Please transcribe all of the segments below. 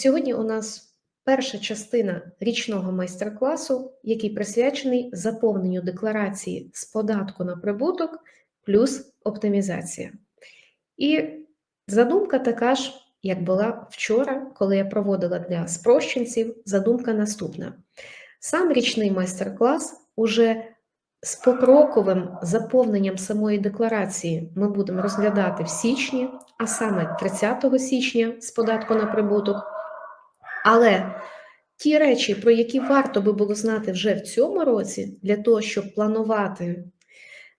сьогодні у нас перша частина річного майстер-класу, який присвячений заповненню декларації з податку на прибуток плюс оптимізація. І задумка така ж, як була вчора, коли я проводила для спрощенців, задумка наступна. Сам річний майстер-клас уже з покроковим заповненням самої декларації ми будемо розглядати в січні, а саме 30 січня з податку на прибуток. Але ті речі, про які варто би було знати вже в цьому році, для того, щоб планувати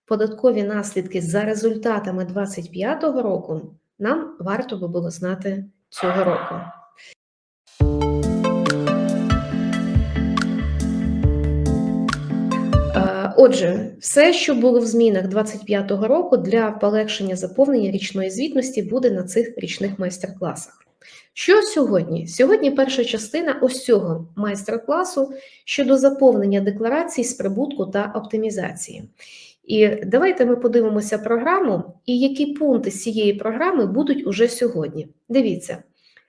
податкові наслідки за результатами 2025 року, нам варто би було знати цього року. Е, Отже, все, що було в змінах 25-го року для полегшення заповнення річної звітності, буде на цих річних майстер-класах. Що сьогодні? Сьогодні перша частина ось цього майстер-класу щодо заповнення декларацій з прибутку та оптимізації. І давайте ми подивимося програму, і які пункти з цієї програми будуть уже сьогодні. Дивіться,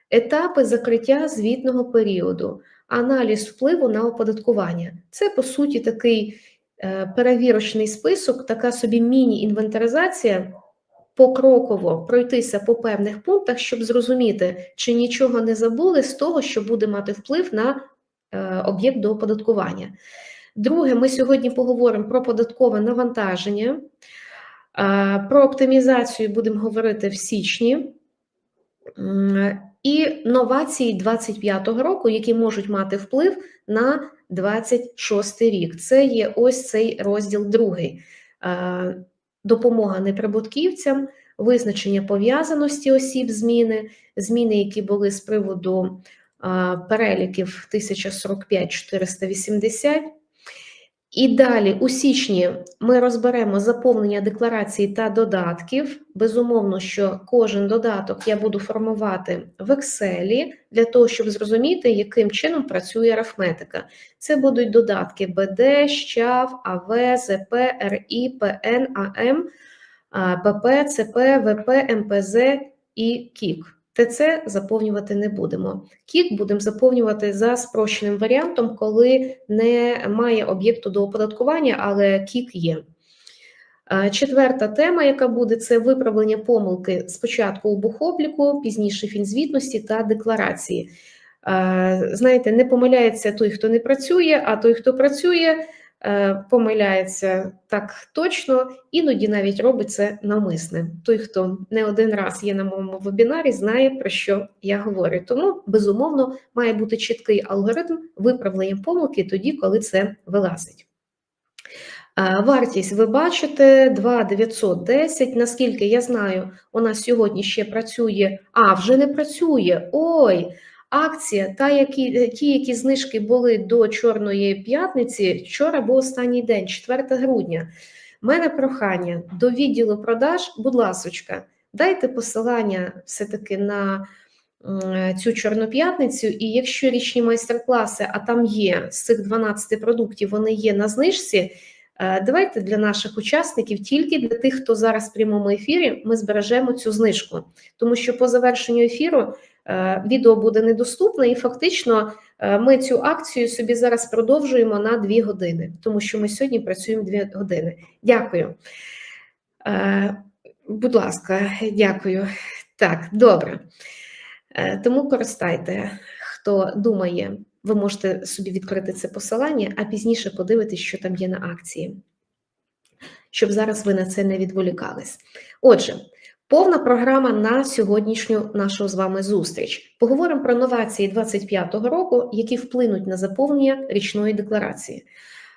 етапи закриття звітного періоду, аналіз впливу на оподаткування. Це, по суті, такий е, перевірочний список, така собі міні-інвентаризація покроково пройтися по певних пунктах, щоб зрозуміти, чи нічого не забули з того, що буде мати вплив на е, об'єкт до оподаткування. Друге, ми сьогодні поговоримо про податкове навантаження, е, про оптимізацію будемо говорити в січні. І новації 25-го року, які можуть мати вплив на 26 рік. Це є ось цей розділ другий. Допомога неприбутківцям, визначення пов'язаності осіб зміни, зміни, які були з приводу переліків 1045-480. І далі, у січні, ми розберемо заповнення декларацій та додатків. Безумовно, що кожен додаток я буду формувати в Excel для того, щоб зрозуміти, яким чином працює арифметика. Це будуть додатки БД, ЩАВ, АВ, ЗП, РІ, ПН, АМ, ПП, ЦП, ВП, МПЗ і КІК. ТЦ заповнювати не будемо. Кік будемо заповнювати за спрощеним варіантом, коли немає об'єкту до оподаткування, але кік є. Четверта тема, яка буде, це виправлення помилки спочатку у бухобліку, пізніше фінзвітності та декларації. Знаєте, не помиляється той, хто не працює, а той, хто працює, помиляється так точно, іноді навіть робить це навмисне. Той, хто не один раз є на моєму вебінарі, знає про що я говорю. Тому безумовно має бути чіткий алгоритм виправлення помилки тоді, коли це вилазить. Е, вартість ви бачите 2,910. Наскільки я знаю, у нас сьогодні ще працює, а вже не працює. Ой, акція, та які ті, які знижки були до Чорної п'ятниці, вчора був останній день, 4 грудня. У мене прохання до відділу продаж, будь ласочка, дайте посилання все-таки на цю чорну п'ятницю, і якщо річні майстер-класи, а там є з цих 12 продуктів, вони є на знижці. Е, давайте для наших учасників, тільки для тих, хто зараз в прямому ефірі, ми збережемо цю знижку, тому що по завершенню ефіру відео буде недоступне, і фактично е, ми цю акцію собі зараз продовжуємо на 2 години, тому що ми сьогодні працюємо 2 години. Дякую. Е, будь ласка, дякую. Так, добре. Тому користайте, хто думає, ви можете собі відкрити це посилання, а пізніше подивитись, що там є на акції, щоб зараз ви на це не відволікались. Отже. Повна програма на сьогоднішню нашу з вами зустріч. Поговоримо про новації 2025 року, які вплинуть на заповнення річної декларації.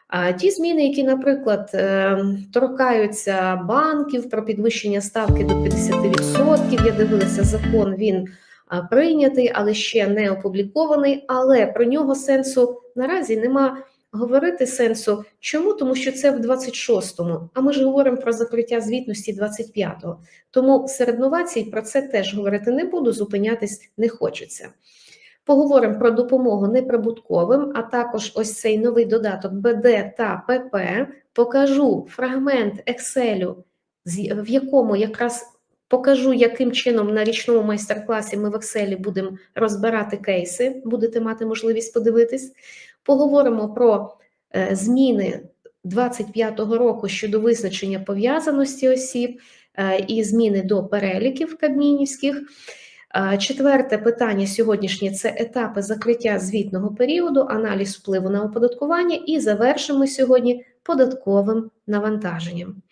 А Ті зміни, які, наприклад, е, торкаються банків про підвищення ставки до 50%. Я дивилася закон, він прийнятий, але ще не опублікований. Але про нього сенсу наразі нема говорити сенсу. Чому? Тому що це в 26-му, а ми ж говоримо про закриття звітності 25-го. Тому серед новацій про це теж говорити не буду, зупинятись не хочеться. Поговоримо про допомогу неприбутковим, а також ось цей новий додаток БД та ПП. Покажу фрагмент Excel, в якому якраз Покажу, яким чином на річному майстер-класі ми в Excel будемо розбирати кейси, будете мати можливість подивитись. Поговоримо про е, зміни 25-го року щодо визначення пов'язаності осіб е, і зміни до переліків кабмінівських. Е, Четверте питання сьогоднішнє це етапи закриття звітного періоду, аналіз впливу на оподаткування, і завершимо сьогодні податковим навантаженням.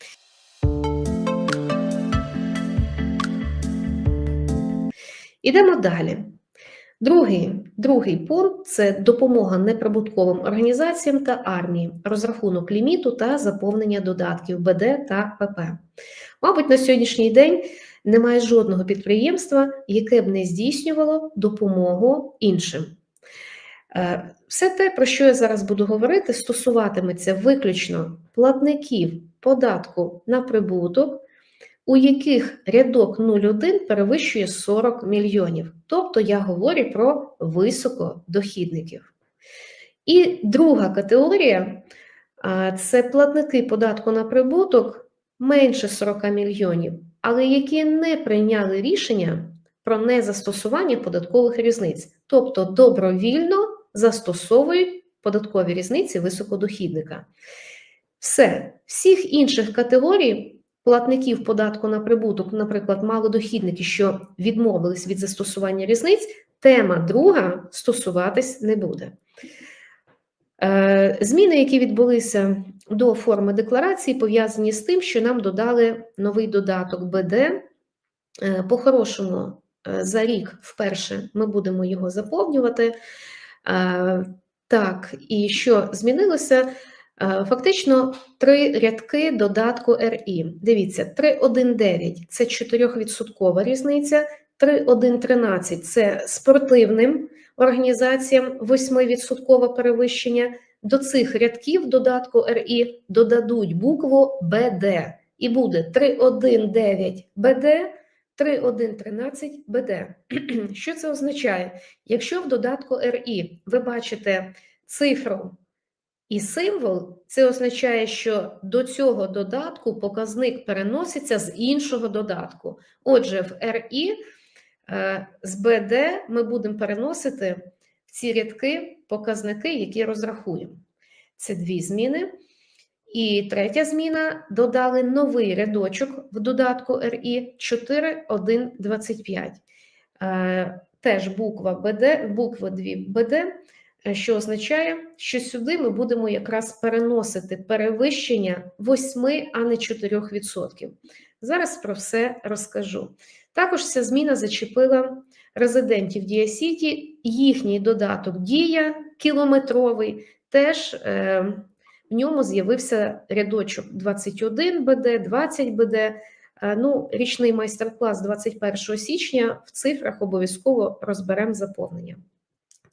Ідемо далі. Другий, другий пункт це допомога неприбутковим організаціям та армії, розрахунок ліміту та заповнення додатків БД та ПП. Мабуть, на сьогоднішній день немає жодного підприємства, яке б не здійснювало допомогу іншим. Е, Все те, про що я зараз буду говорити, стосуватиметься виключно платників податку на прибуток, у яких рядок 0,1 перевищує 40 мільйонів. Тобто я говорю про високодохідників. І друга категорія це платники податку на прибуток менше 40 мільйонів, але які не прийняли рішення про незастосування податкових різниць, тобто добровільно застосовують податкові різниці високодохідника. Все, всіх інших категорій платників податку на прибуток, наприклад, малодохідники, що відмовились від застосування різниць, тема друга стосуватись не буде. Е, Зміни, які відбулися до форми декларації, пов'язані з тим, що нам додали новий додаток БД. Е, По-хорошому, е, за рік вперше ми будемо його заповнювати. Так, і що змінилося? Е, Фактично три рядки додатку РІ. Дивіться, 3.1.9 – це 4% різниця, 3.1.13 – це спортивним організаціям 8% перевищення. До цих рядків додатку РІ додадуть букву БД. І буде 3.1.9 БД, 3.1.13 БД. Що це означає? Якщо в додатку РІ ви бачите цифру і символ це означає, що до цього додатку показник переноситься з іншого додатку. Отже, в РІ е, з БД ми будемо переносити в ці рядки показники, які розрахуємо. Це дві зміни. І третя зміна додали новий рядочок в додатку РІ 4.1.25. Е, Теж буква БД, буква 2 БД що означає, що сюди ми будемо якраз переносити перевищення 8, а не 4%. Зараз про все розкажу. Також ця зміна зачепила резидентів Дія Сіті, їхній додаток Дія кілометровий, теж е, в ньому з'явився рядочок 21 БД, 20 БД. Е, ну, Річний майстер-клас 21 січня в цифрах обов'язково розберемо заповнення.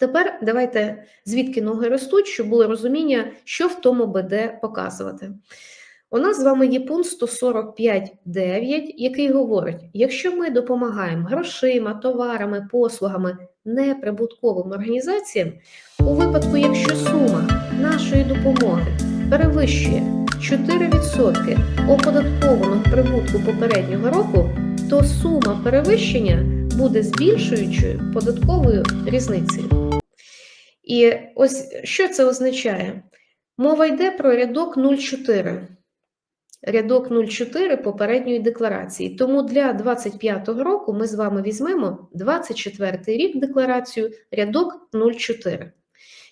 Тепер давайте звідки ноги ростуть, щоб було розуміння, що в тому БД показувати. У нас з вами є пункт 145.9, який говорить: якщо ми допомагаємо грошима, товарами, послугами неприбутковим організаціям, у випадку, якщо сума нашої допомоги перевищує 4% оподаткованого прибутку попереднього року, то сума перевищення буде збільшуючою податковою різницею. І ось що це означає? Мова йде про рядок 0,4. Рядок 0,4 попередньої декларації. Тому для 2025 року ми з вами візьмемо 24 рік декларацію, рядок 0,4.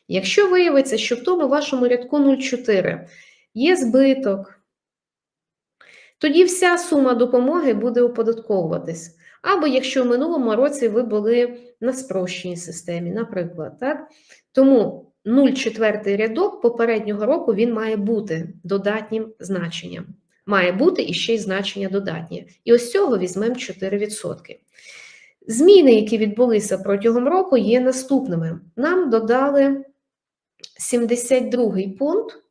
Якщо виявиться, що в тому вашому рядку 0,4 є збиток, тоді вся сума допомоги буде оподатковуватись. Або якщо в минулому році ви були на спрощеній системі, наприклад. так? Тому 0,4 рядок попереднього року він має бути додатнім значенням. Має бути і ще й значення додатнє. І ось цього візьмемо 4%. Зміни, які відбулися протягом року, є наступними. Нам додали 72-й пункт.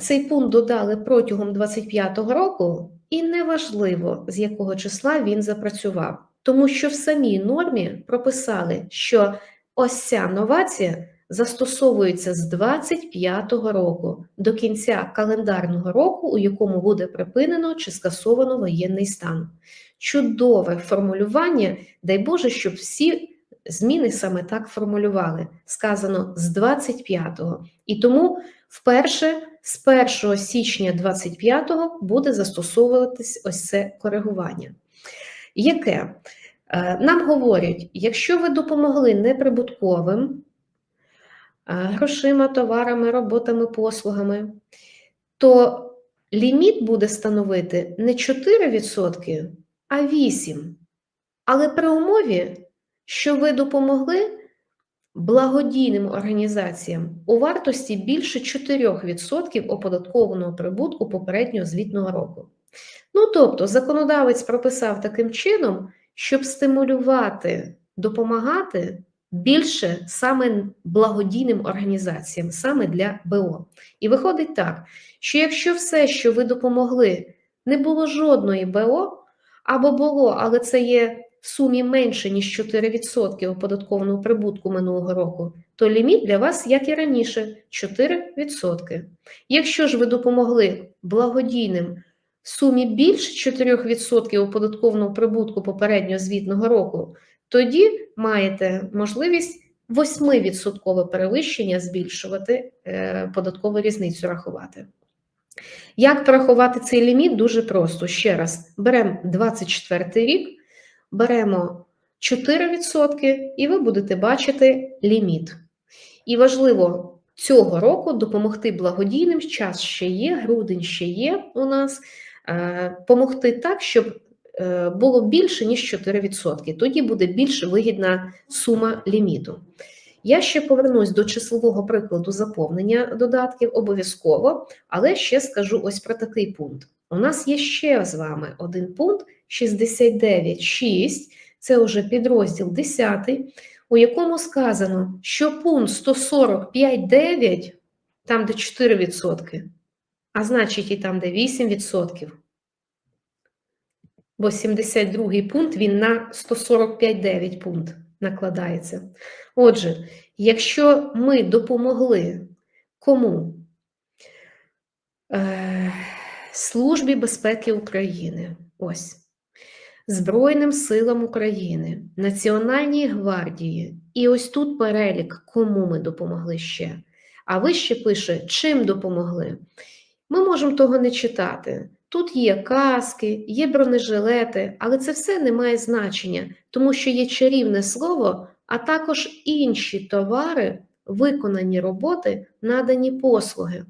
Цей пункт додали протягом 2025 року, і неважливо, з якого числа він запрацював, тому що в самій нормі прописали, що ось ця новація застосовується з 25-го року до кінця календарного року, у якому буде припинено чи скасовано воєнний стан. Чудове формулювання, дай Боже, щоб всі зміни саме так формулювали. Сказано з 25-го. І тому вперше з 1 січня 25-го буде застосовуватись ось це коригування. Яке? Е, Нам говорять, якщо ви допомогли неприбутковим е, грошима, товарами, роботами, послугами, то ліміт буде становити не 4%, а 8%. Але при умові, що ви допомогли благодійним організаціям у вартості більше 4% оподаткованого прибутку попереднього звітного року. Ну, тобто, законодавець прописав таким чином, щоб стимулювати, допомагати більше саме благодійним організаціям, саме для БО. І виходить так, що якщо все, що ви допомогли, не було жодної БО, або було, але це є в сумі менше, ніж 4% оподаткованого прибутку минулого року, то ліміт для вас, як і раніше, 4%. Якщо ж ви допомогли благодійним в сумі більше 4% оподаткованого прибутку попереднього звітного року, тоді маєте можливість 8% перевищення збільшувати е, податкову різницю рахувати. Як порахувати цей ліміт? Дуже просто. Ще раз, беремо 24 рік, беремо 4%, і ви будете бачити ліміт. І важливо цього року допомогти благодійним, час ще є, грудень ще є у нас, е, помогти так, щоб е, було більше, ніж 4%. Тоді буде більш вигідна сума ліміту. Я ще повернусь до числового прикладу заповнення додатків обов'язково, але ще скажу ось про такий пункт. У нас є ще з вами один пункт 69.6, це вже підрозділ 10, у якому сказано, що пункт 145.9, там де 4%, а значить і там, де 8%. Бо 72 пункт він на 145.9 пункт накладається. Отже, якщо ми допомогли кому? Службі безпеки України, ось, Збройним силам України, Національній гвардії, і ось тут перелік, кому ми допомогли ще. А вище пише, чим допомогли. Ми можемо того не читати. Тут є каски, є бронежилети, але це все не має значення, тому що є чарівне слово, а також інші товари, виконані роботи, надані послуги.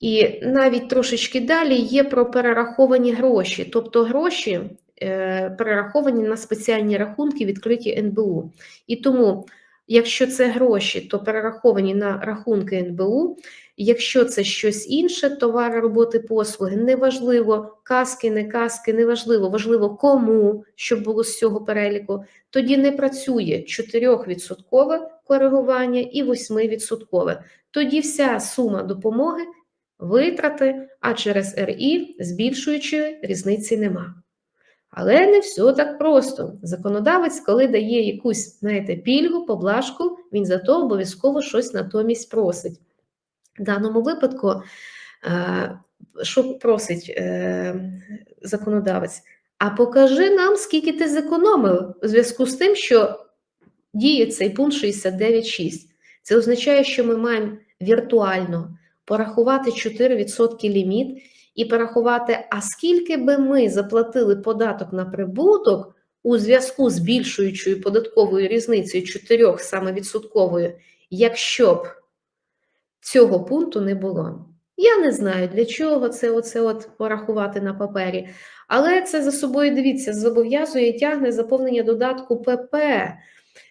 І навіть трошечки далі є про перераховані гроші, тобто гроші е, перераховані на спеціальні рахунки, відкриті НБУ. І тому, якщо це гроші, то перераховані на рахунки НБУ. Якщо це щось інше, товари, роботи, послуги, неважливо, каски, не каски, неважливо, важливо кому, щоб було з цього переліку, тоді не працює 4% коригування і 8%. Тоді вся сума допомоги витрати, а через РІ збільшуючи різниці нема. Але не все так просто. Законодавець, коли дає якусь, знаєте, пільгу, поблажку, він за то обов'язково щось натомість просить. В даному випадку, е, що просить е, законодавець? А покажи нам, скільки ти зекономив у зв'язку з тим, що діє цей пункт 69.6. Це означає, що ми маємо віртуально порахувати 4% ліміт і порахувати, а скільки би ми заплатили податок на прибуток у зв'язку з більшуючою податковою різницею 4 саме відсотковою, якщо б цього пункту не було. Я не знаю, для чого це оце от порахувати на папері, але це за собою, дивіться, зобов'язує і тягне заповнення додатку ПП.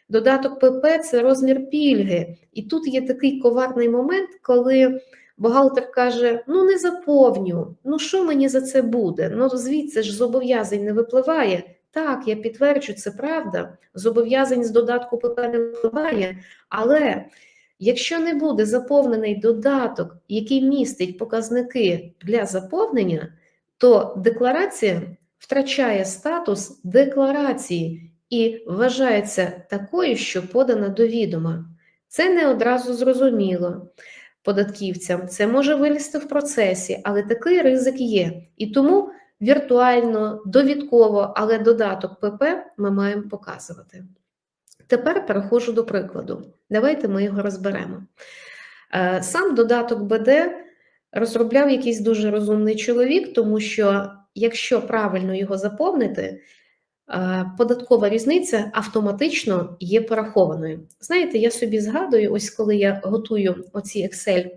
Додаток ПП це розмір пільги. І тут є такий коварний момент, коли бухгалтер каже: ну не заповню, ну що мені за це буде? Ну звідси ж зобов'язань не випливає. Так, я підтверджу, це правда. Зобов'язань з додатку ПП не випливає, але. Якщо не буде заповнений додаток, який містить показники для заповнення, то декларація втрачає статус декларації і вважається такою, що подана до відома. Це не одразу зрозуміло податківцям. Це може вилізти в процесі, але такий ризик є. І тому віртуально, довідково, але додаток ПП ми маємо показувати. Тепер переходжу до прикладу. Давайте ми його розберемо. Е, Сам додаток БД розробляв якийсь дуже розумний чоловік, тому що якщо правильно його заповнити, податкова різниця автоматично є порахованою. Знаєте, я собі згадую, ось коли я готую оці Excel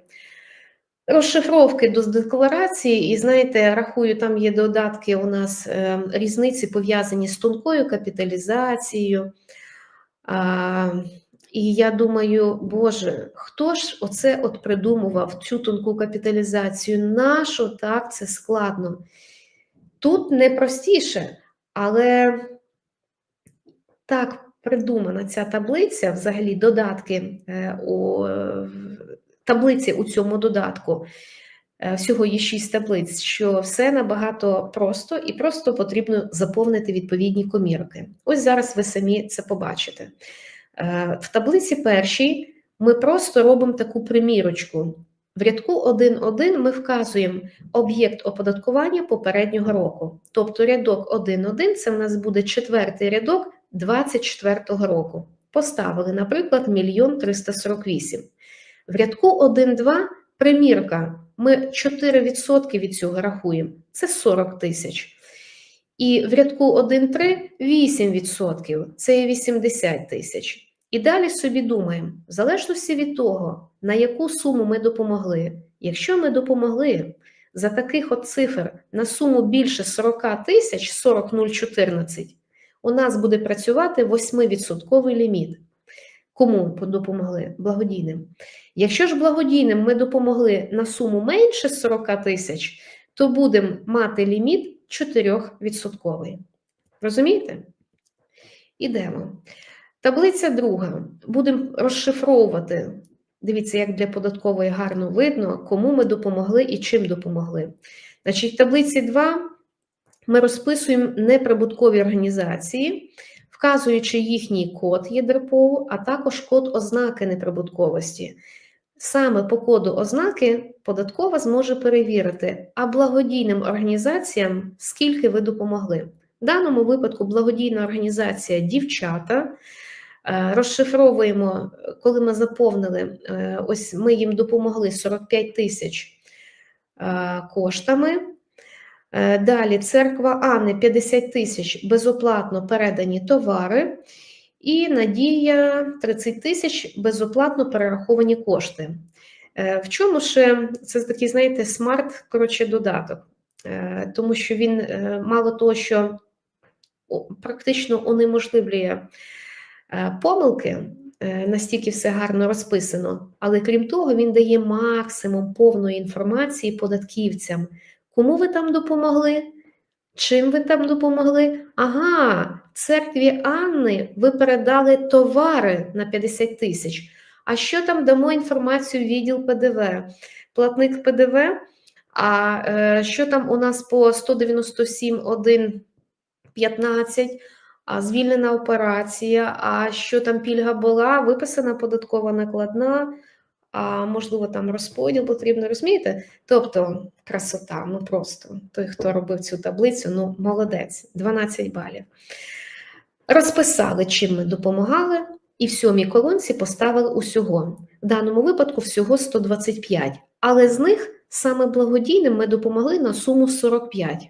розшифровки до декларації, і знаєте, рахую, там є додатки у нас е, різниці пов'язані з тонкою капіталізацією. І я думаю, Боже, хто ж оце от придумував цю тонку капіталізацію? Нащо так це складно? Тут не простіше, але так придумана ця таблиця, взагалі додатки е, у таблиці у цьому додатку. е, Всього є шість таблиць, що все набагато просто і просто потрібно заповнити відповідні комірки. Ось зараз ви самі це побачите. Е, В таблиці першій ми просто робимо таку примірочку. В рядку 1.1 ми вказуємо об'єкт оподаткування попереднього року. Тобто рядок 1.1 це в нас буде четвертий рядок 24-го року. Поставили, наприклад, 1 348. В рядку 1.2 примірка. Ми 4% від цього рахуємо. Це 40 тисяч. І в рядку 1.3 8%. Це 80 тисяч. І далі собі думаємо, в залежності від того, на яку суму ми допомогли. Якщо ми допомогли за таких от цифр на суму більше 40 тисяч 40,014, у нас буде працювати 8% ліміт. Кому допомогли? Благодійним. Якщо ж благодійним ми допомогли на суму менше 40 тисяч, то будемо мати ліміт 4%. Розумієте? Ідемо. Таблиця друга. Будемо розшифровувати. Дивіться, як для податкової гарно видно, кому ми допомогли і чим допомогли. Значить, в таблиці 2 ми розписуємо неприбуткові організації, вказуючи їхній код ЄДРПО, а також код ознаки неприбутковості. Саме по коду ознаки податкова зможе перевірити, а благодійним організаціям скільки ви допомогли. В даному випадку благодійна організація дівчата. Е, Розшифровуємо, коли ми заповнили, е, ось ми їм допомогли 45 тисяч е, коштами. Далі церква Анни 50 тисяч безоплатно передані товари, і Надія 30 тисяч безоплатно перераховані кошти. В чому ще це такий, знаєте, смарт коротше, додаток, тому що він мало того, що практично унеможливлює помилки, е, настільки все гарно розписано, але крім того, він дає максимум повної інформації податківцям. Кому ви там допомогли? Чим ви там допомогли? Ага, церкві Анни ви передали товари на 50 тисяч. А що там дамо інформацію відділ ПДВ? Платник ПДВ. А е, що там у нас по 197.1.15? А звільнена операція, а що там пільга була, виписана податкова накладна, а можливо, там розподіл потрібно, розумієте? Тобто красота, ну просто той, хто робив цю таблицю, ну молодець, 12 балів. Розписали, чим ми допомагали, і в сьомій колонці поставили усього. В даному випадку всього 125, але з них саме благодійним ми допомогли на суму 45.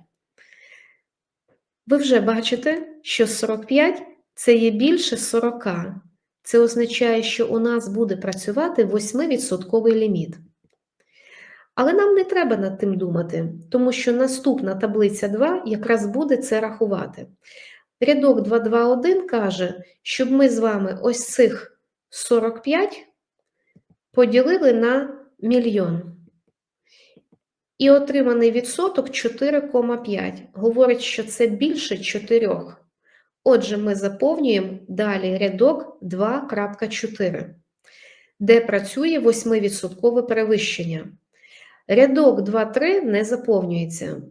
Ви вже бачите, що 45 це є більше 40. Це означає, що у нас буде працювати 8% ліміт. Але нам не треба над тим думати, тому що наступна таблиця 2 якраз буде це рахувати. Рядок 221 каже, щоб ми з вами ось цих 45 поділили на мільйон. І отриманий відсоток 4,5. Говорить, що це більше 4. Отже, ми заповнюємо далі рядок 2.4, де працює 8% перевищення. Рядок 2.3 не заповнюється.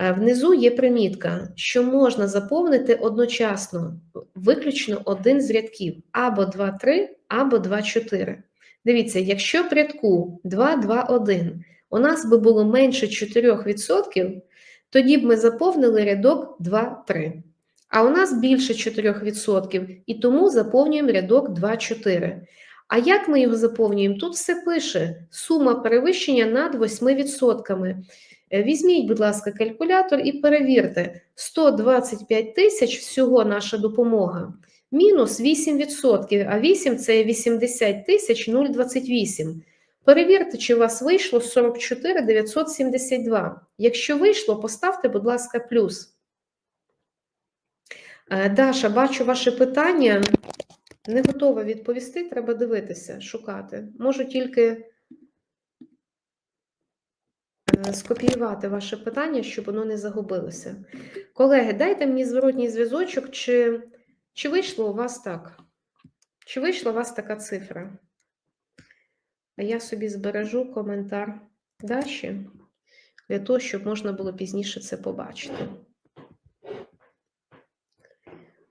Е, Внизу є примітка, що можна заповнити одночасно виключно один з рядків або 2-3, або 2-4. Дивіться, якщо в рядку 2-2-1 у нас би було менше 4%, тоді б ми заповнили рядок 2-3. А у нас більше 4%, і тому заповнюємо рядок 2-4. А як ми його заповнюємо? Тут все пише: сума перевищення над 8%. Е, Візьміть, будь ласка, калькулятор і перевірте: 125 тисяч всього наша допомога, мінус 8%, а 8 це 80 тисяч 0,28. Перевірте, чи у вас вийшло 44 972. Якщо вийшло, поставте, будь ласка, плюс. Е, Даша, бачу ваше питання. Не готова відповісти, треба дивитися, шукати. Можу тільки е, скопіювати ваше питання, щоб воно не загубилося. Колеги, дайте мені зворотній зв'язочок, чи, чи вийшло у вас так? Чи вийшла у вас така цифра? А я собі збережу коментар Даші для того, щоб можна було пізніше це побачити.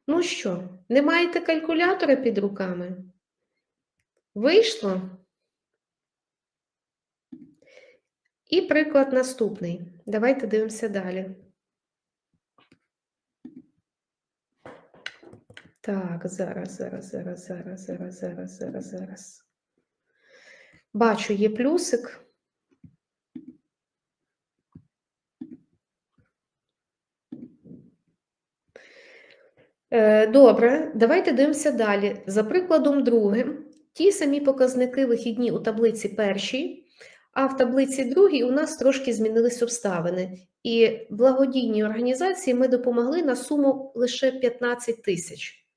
Ну що, не маєте калькулятора під руками? Вийшло? І приклад наступний. Давайте дивимося далі. Так, зараз, зараз, зараз, зараз, зараз, зараз, зараз, зараз. Бачу, є плюсик. Е, Добре, давайте дивимося далі. За прикладом другим, ті самі показники вихідні у таблиці першій, а в таблиці другій у нас трошки змінились обставини. І благодійній організації ми допомогли на суму лише 15 тисяч.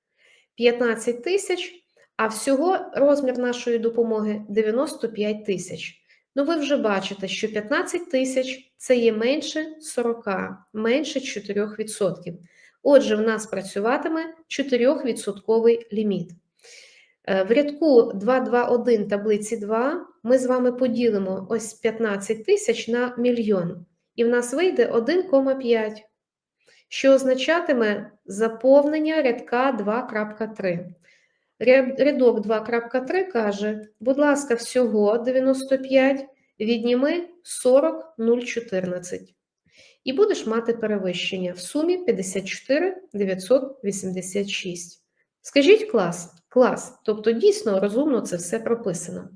15 тисяч, а всього розмір нашої допомоги 95 тисяч. Ну, ви вже бачите, що 15 тисяч це є менше 40, менше 4%. Отже, в нас працюватиме 4% ліміт. Е, В рядку 2.2.1 таблиці 2 ми з вами поділимо ось 15 тисяч на мільйон. І в нас вийде 1,5, що означатиме заповнення рядка 2.3. Ряд- Рядок 2.3 каже, будь ласка, всього 95, відніми 40 0,14. І будеш мати перевищення в сумі 54 986. Скажіть клас, клас, тобто дійсно розумно це все прописано.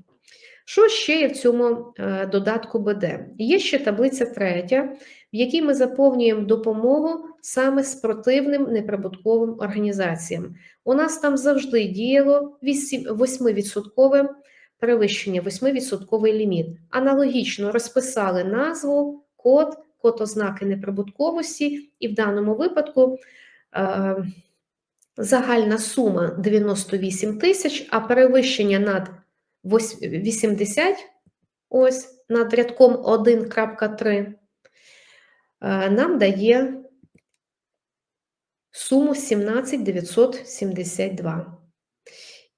Що ще є в цьому е, додатку БД? Є ще таблиця третя, в якій ми заповнюємо допомогу саме спортивним неприбутковим організаціям. У нас там завжди діяло 8 8% перевищення, 8% ліміт. Аналогічно розписали назву, код, код ознаки неприбутковості, і в даному випадку е, загальна сума 98 тисяч, а перевищення над 80, ось над рядком 1.3, е, нам дає суму 17 972.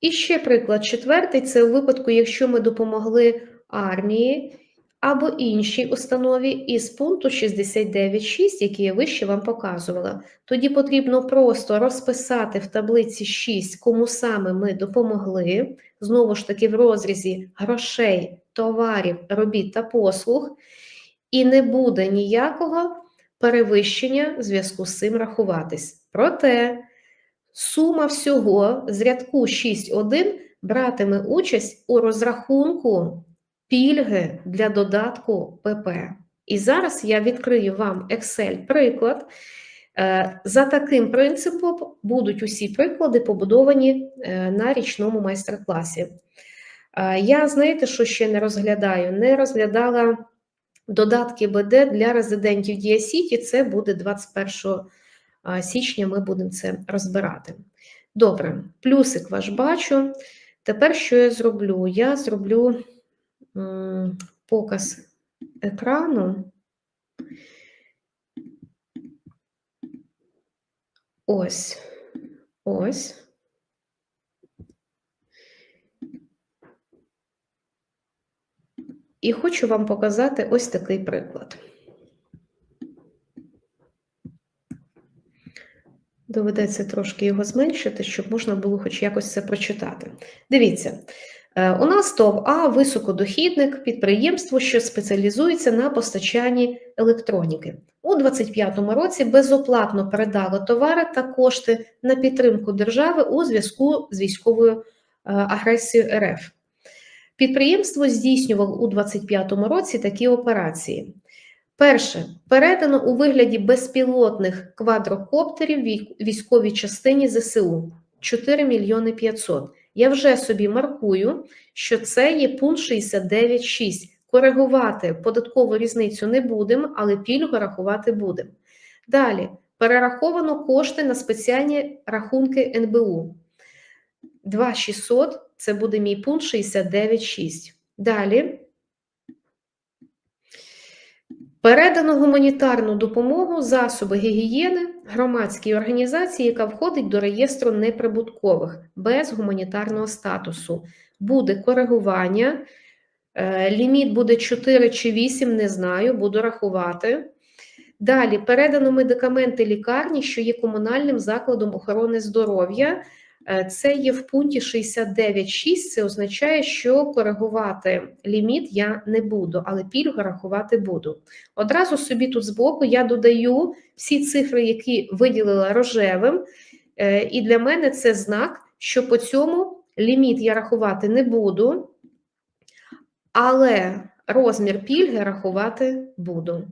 І ще приклад четвертий це у випадку, якщо ми допомогли армії або іншій установі із пункту 69.6, який я вище вам показувала. Тоді потрібно просто розписати в таблиці 6, кому саме ми допомогли, знову ж таки, в розрізі грошей, товарів, робіт та послуг, і не буде ніякого перевищення в зв'язку з цим рахуватись. Проте сума всього з рядку 6.1 братиме участь у розрахунку пільги для додатку ПП. І зараз я відкрию вам Excel-приклад. Е, За таким принципом будуть усі приклади побудовані е, на річному майстер-класі. Е, Я, знаєте, що ще не розглядаю? Не розглядала додатки БД для резидентів Діасіті. Це буде 21 січня, ми будемо це розбирати. Добре, плюсик ваш бачу. Тепер що я зроблю? Я зроблю показ екрану. Ось, ось. І хочу вам показати ось такий приклад. Доведеться трошки його зменшити, щоб можна було хоч якось це прочитати. Дивіться, е, у нас ТОВ А високодохідник, підприємство, що спеціалізується на постачанні електроніки. У 2025 році безоплатно передало товари та кошти на підтримку держави у зв'язку з військовою е, агресією РФ. Підприємство здійснювало у 2025 році такі операції. Перше, передано у вигляді безпілотних квадрокоптерів вій- військовій частині ЗСУ 4 мільйони 500. Я вже собі маркую, що це є пункт 69.6. Коригувати податкову різницю не будемо, але пільгу рахувати будемо. Далі перераховано кошти на спеціальні рахунки НБУ. 2600 це буде мій пункт 69.6. Далі Передано гуманітарну допомогу, засоби гігієни громадській організації, яка входить до реєстру неприбуткових без гуманітарного статусу. Буде коригування. Е, Ліміт буде 4 чи 8, не знаю, буду рахувати. Далі передано медикаменти лікарні, що є комунальним закладом охорони здоров'я. Е, Це є в пункті 69.6. Це означає, що коригувати ліміт я не буду, але пільгу рахувати буду. Одразу собі тут збоку я додаю всі цифри, які виділила рожевим, е, і для мене це знак, що по цьому ліміт я рахувати не буду, але розмір пільги рахувати буду.